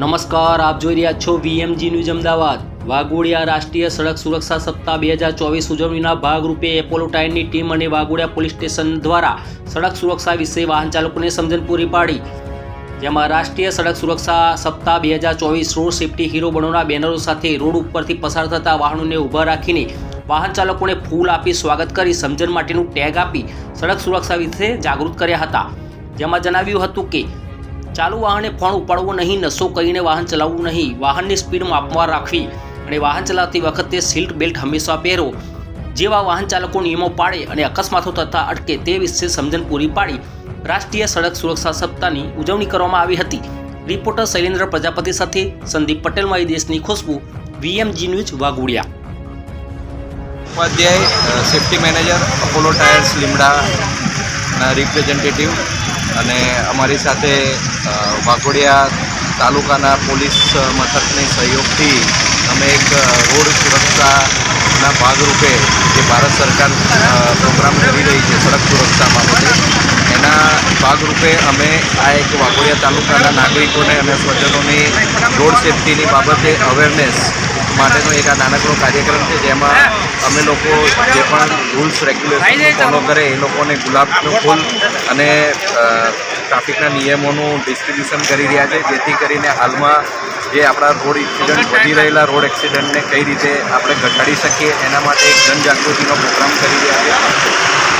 નમસ્કાર, આપ જોઈ રહ્યા છો વીએમજી ન્યૂઝ અમદાવાદ. વાઘોડિયા રાષ્ટ્રીય સડક સુરક્ષા સપ્તાહ બે હજાર ચોવીસ ઉજવણીના ભાગરૂપે એપોલો ટાયરની ટીમ અને વાઘોડિયા પોલીસ સ્ટેશન દ્વારા સડક સુરક્ષા વિશે વાહન ચાલકોને સમજણ પૂરી પાડી. જેમાં રાષ્ટ્રીય સડક સુરક્ષા સપ્તાહ બે હજાર ચોવીસ રોડ સેફટી હીરો બનોના બેનરો સાથે રોડ ઉપરથી પસાર થતા વાહનોને ઊભા રાખીને વાહન ચાલકોને ફૂલ આપી સ્વાગત કરી સમજણ માટેનું ટેગ આપી સડક સુરક્ષા વિશે જાગૃત કર્યા હતા. જેમાં જણાવ્યું હતું કે ચાલુ વાહને ફોન ઉપાડવો નહીં નશો કહીને વાહન ચલાવવું નહીં. વાહનની સ્પીડ માપમાં રાખવી અને વાહન ચલાવતી વખતે સીટ બેલ્ટ હંમેશા પહેરો. જેવા વાહન ચાલકો નિયમો પાળે અને અકસ્માતો થતા અટકે તે વિશે સમજણ પૂરી પાડી રાષ્ટ્રીય સડક સુરક્ષા સપ્તાહની ઉજવણી કરવામાં આવી હતી. રિપોર્ટર શૈલેન્દ્ર પ્રજાપતિ સાથે સંદીપ પટેલ, મારી દેશની ખુશ્બુ, VMG news, Waghodia. Upadhyay safety manager, Apollo tyres લીમડાના રિપ્રેઝેન્ટેટિવ અને અમારી સાથે વાઘોડિયા તાલુકાના પોલીસ મથકની સહયોગથી અમે એક રોડ સુરક્ષાના ભાગરૂપે જે ભારત સરકાર પ્રોગ્રામ કરી રહી છે સડક સુરક્ષા બાબતે, એના ભાગરૂપે અમે આ એક વાઘોડિયા તાલુકાના નાગરિકોને અને સ્વજનોની રોડ સેફટીની બાબતે અવેરનેસ માટેનો એક આ નાનકડો કાર્યક્રમ છે, જેમાં અમે લોકો જે પણ રૂલ્સ રેગ્યુલેશન ફોલો કરે એ લોકોને ગુલાબનું ફૂલ અને ટ્રાફિકના નિયમોનું ડિસ્ટ્રીબ્યુશન કરી રહ્યા છે જેથી કરીને હાલમાં જે આપણા રોડ એક્સિડન્ટ વધી રહેલા રોડ એક્સિડન્ટને કઈ રીતે આપણે ઘટાડી શકીએ એના માટે એક જનજાગૃતિનો પ્રોગ્રામ કરી રહ્યા છે.